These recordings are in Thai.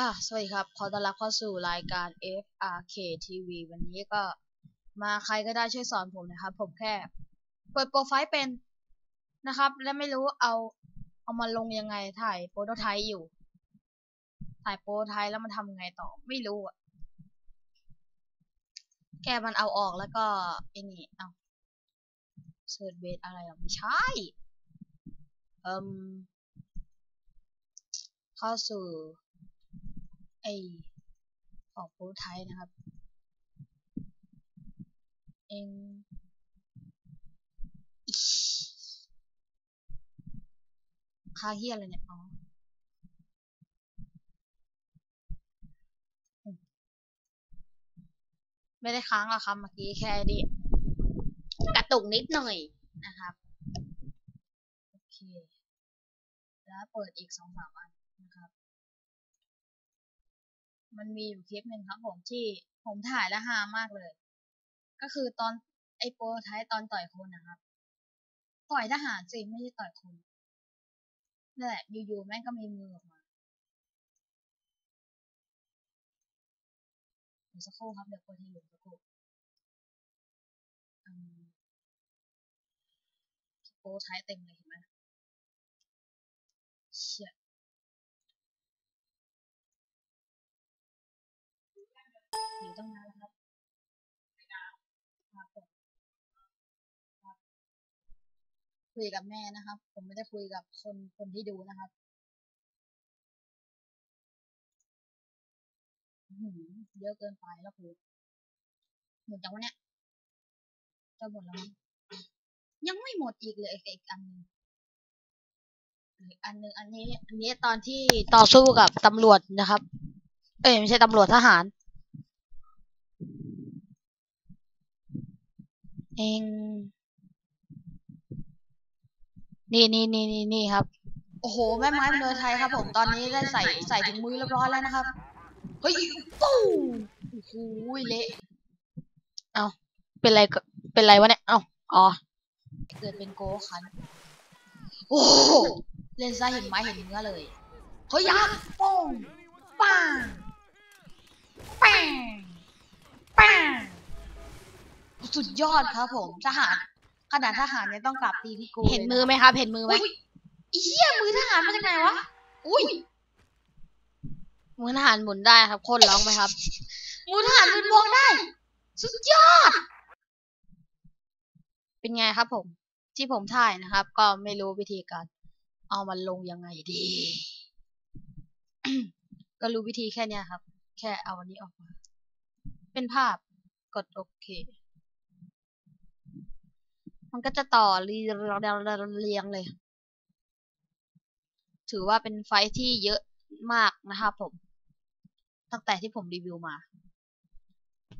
อะสวัสดีครับ ขอต้อนรับเข้าสู่รายการ FRK TV วันนี้ก็มาใครก็ได้ช่วยสอนผมนะครับ ผมแค่ เปิดโปรไฟล์เป็นนะครับ และไม่รู้เอาเอามาลงยังไงถ่ายโปรโตไทป์อยู่ ถ่ายโปรโตไทป์แล้วมันทำไงต่อ ไม่รู้อะแกมันเอาออกแล้วก็ไอ้นี่เอาเซิร์ชเบสอะไรอะ ไม่ใช่เอ่มเข้าสู่ อออกโปรไทป์นะครับ เองอิ๊ชคาเฮียอะไรเนี่ย อ๋อไม่ได้ค้างหรอะครับเมื่อกี้แค่ดิกระตุกนิดหน่อยนะครับ โอเค แล้วเปิดอีกสองสามอันนะครับ มันมีอยู่คลิปหนึ่งครับผมที่ผมถ่ายแล้วฮามากเลย ก็คือตอนไอโปรไทป์ตอนต่อยคนนะครับ ต่อยทหารสิไม่ใช่ต่อยคนนั่นแหละอยู่ๆแม่งก็มีมือออกมาเดี๋ยวสักครู่ครับเดี๋ยวกดที่อยู่สักครู่อืมโปรไทป์เต็มเลยเห็นไหม คุยกับแม่นะครับ ผมไม่ได้คุยกับคนคนที่ดูนะครับอื้อหือเยอะเกินไปแล้วคือหมดจังวะเนี่ยจะหมดแล้วมั้งยังไม่หมดอีกเลยอีกอันหนึงอีกอันหนึงอันนี้ อันนี้ตอนที่ต่อสู้กับตำรวจนะครับ เอ้ยไม่ใช่ตำรวจทหาร เอง นี่นี่นี่นี่นี่ครับ โอ้โห แม่ไม้เมือไทยครับ ผมตอนนี้ได้ใส่ใส่ถุงมือเรียบร้อยแล้วนะครับ เฮ้ยปู้โอ้โหเละเอาเป็นไรก็เป็นไรวะเนี่ยเอาอ๋อเกิดเป็นโกคัน โอ้โหเล่นซะเห็นไม้เห็นเนื้อเลยเฮ้ยยักษ์โป้งปังแป้งแป้งสุดยอดครับผมทหาร ขนาดทหารเนี่ยต้องกลับตีที่กูเห็นมือไหมครับ เห็นมือไหมอุ้ยอีเหี้ยมือทหารมาจากไหนวะ อุ้ย มือทหารหมุนได้ครับ คนร้องไหมครับ มือทหารมันมองได้ สุดยอด เป็นไงครับผม ที่ผมถ่ายนะครับ ก็ไม่รู้วิธีการ เอามันลงยังไงดี ก็รู้วิธีแค่เนี้ยครับ แค่เอาอันนี้ออกมา เป็นภาพ กดโอเค มันก็จะต่อเรียงเรียงเลย ถือว่าเป็นไฟท์ที่เยอะมากนะครับผม ตั้งแต่ที่ผมรีวิวมา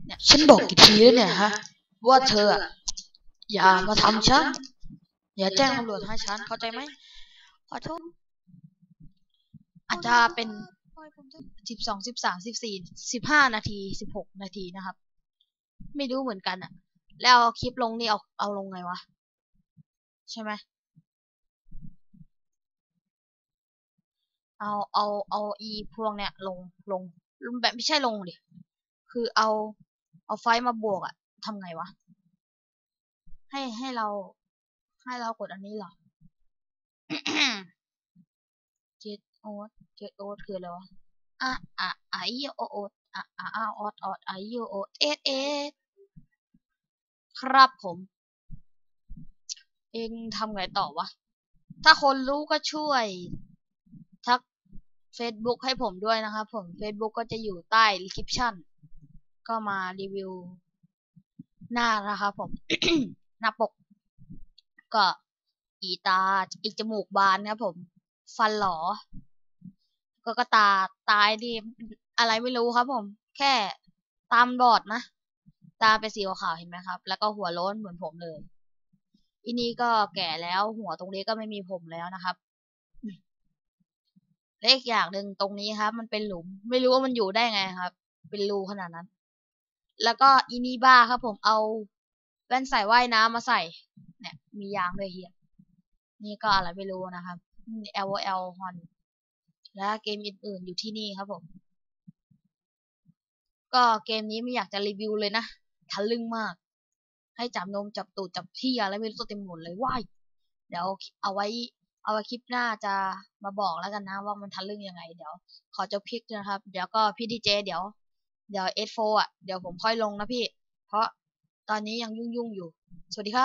เนี่ยฉันบอกกี่ทีแล้วเนี่ยฮะ ว่าเธออะอย่ามาทำฉัน อย่าแจ้งตำรวจให้ฉันเข้าใจไหมขอโทษอาจจะเป็นสิบสองสิบสามสิบสี่สิบห้านาทีสิบหกนาทีนะครับ ไม่รู้เหมือนกันอะ แล้วเอาคลิปลงนี่เอาเอาลงไงวะ ใช่ไหมเอาเอาเอาอีพวงเนี่ยลงลงแบบไม่ใช่ลงดิคือเอาเอาไฟมาบวกอะทำไงวะ ให้ให้เรา ให้เรากดอันนี้เหรอเจ็ดโอ๊ตเจ็ดโอ๊ตคืออะไรวะอะอะไอโอโอ๊ตอะอะอะออดออดไอโอโอ๊ตเอสเอส ครับผม เองทำไงต่อวะ ถ้าคนรู้ก็ช่วย ทัก Facebook ให้ผมด้วยนะครับผม Facebook ก็จะอยู่ใต้ description ก็มารีวิว หน้านะครับผม หน้าปก ก็อีตาอีจมูกบานครับผม ฟันหลอ ก็ก็ตาตายดีอะไรไม่รู้ครับผม แค่ตามบอดนะ ตาเป็นสีขาวๆเห็นไหมครับ แล้วก็หัวโล้นเหมือนผมเลยอีนี่ก็แก่แล้วหัวตรงนี้ก็ไม่มีผมแล้วนะครับและอีกอย่างหนึ่งตรงนี้ครับ มันเป็นหลุม ไม่รู้ว่ามันอยู่ได้ไงครับ เป็นรูขนาดนั้น แล้วก็อีนี่บ้าครับผมเอาแว่นใส่ว่ายน้ำมาใส่ เนี่ย มียางด้วยเฮียนี่ก็อะไรไม่รู้นะครับ L O L ฮอนและเกมอื่นๆอยู่ที่นี่ครับผม ก็เกมนี้ไม่อยากจะรีวิวเลยนะ ทะลึ่งมาก ให้จับนมจับตูดจับเที่ยอะไรไม่รู้ตัวเต็มหมดเลยว้ายเดี๋ยวเอาไว้ เอาไว้คลิปหน้าจะมาบอกแล้วกันนะ ว่ามันทะลึ่งยังไง เดี๋ยว ขอจบคลิปนะครับ เดี๋ยวก็พี่ดีเจเดี๋ยวเดี๋ยวเอสโฟอะเดี๋ยวผมค่อยลงนะพี่ เพราะตอนนี้ยังยุ่งๆอยู่ สวัสดีครับ